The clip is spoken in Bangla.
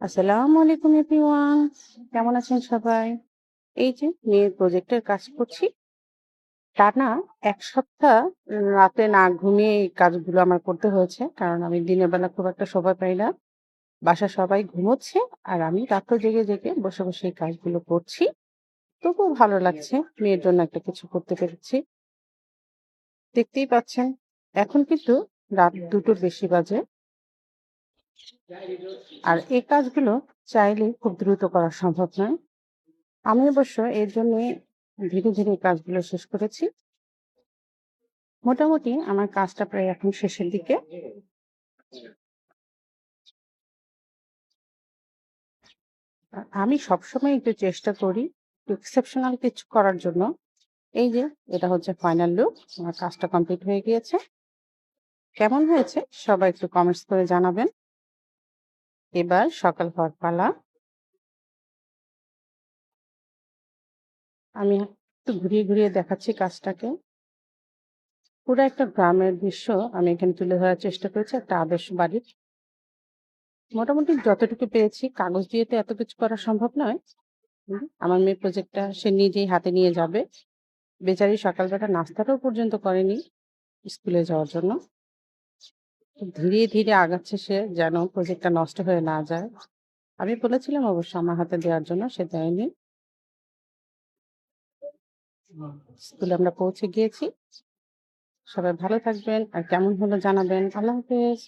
আসসালামু আলাইকুম এভরিওয়ান। কেমন আছেন সবাই? এই যে মেয়ের প্রজেক্টের কাজ করছি। টানা এক সপ্তাহ রাতে না ঘুমিয়ে এই কাজগুলো আমার করতে হয়েছে, কারণ আমি দিনের বেলা খুব একটা সময় পাই না। বাসা সবাই ঘুমোচ্ছে আর আমি রাত্র জেগে জেগে বসে বসে এই কাজগুলো করছি। তবুও ভালো লাগছে, মেয়ের জন্য একটা কিছু করতে পেরেছি। দেখতেই পাচ্ছেন, এখন কিন্তু রাত দুটোর বেশি বাজে। আর এই কাজগুলো চাইলে খুব দ্রুত করা সম্ভব নয়। আমি অবশ্য এর জন্য ধীরে ধীরে কাজগুলো শেষ করেছি। মোটামুটি আমার কাজটা প্রায় এখন শেষের দিকে। আমি সবসময় একটু চেষ্টা করি এক্সেপশনাল কিছু করার জন্য। এই যে, এটা হচ্ছে ফাইনাল লুক আমার কাজটা কমপ্লিট হয়ে গিয়েছে। কেমন হয়েছে? সবাই একটু কমেন্টস করে জানাবেন। এবার সকাল হওয়ার পালা। আমি একটু ঘুরিয়ে ঘুরিয়ে দেখাচ্ছি কাজটাকে। পুরো একটা গ্রামের দৃশ্য আমি এখানে তুলে ধরার চেষ্টা করেছি, একটা আদর্শ বাড়ির। মোটামুটি যতটুকু পেরেছি কাগজ দিয়ে তো এত কিছু করা সম্ভব নয়। আমার মেয়ে প্রজেক্টটা সে নিজেই হাতে নিয়ে যাবে। বেচারি সকালবেলা নাস্তাটাও পর্যন্ত করেনি স্কুলে যাওয়ার জন্য। ধীরে ধীরে আগাচ্ছে সে যেন প্রজেক্টটা নষ্ট হয়ে না যায়। আমি বলেছিলাম অবশ্য আমার হাতে দেওয়ার জন্য, সে দেয়নি। স্কুলে আমরা পৌঁছে গিয়েছি। সবাই ভালো থাকবেন আর কেমন হলো জানাবেন। আল্লাহ হাফেজ।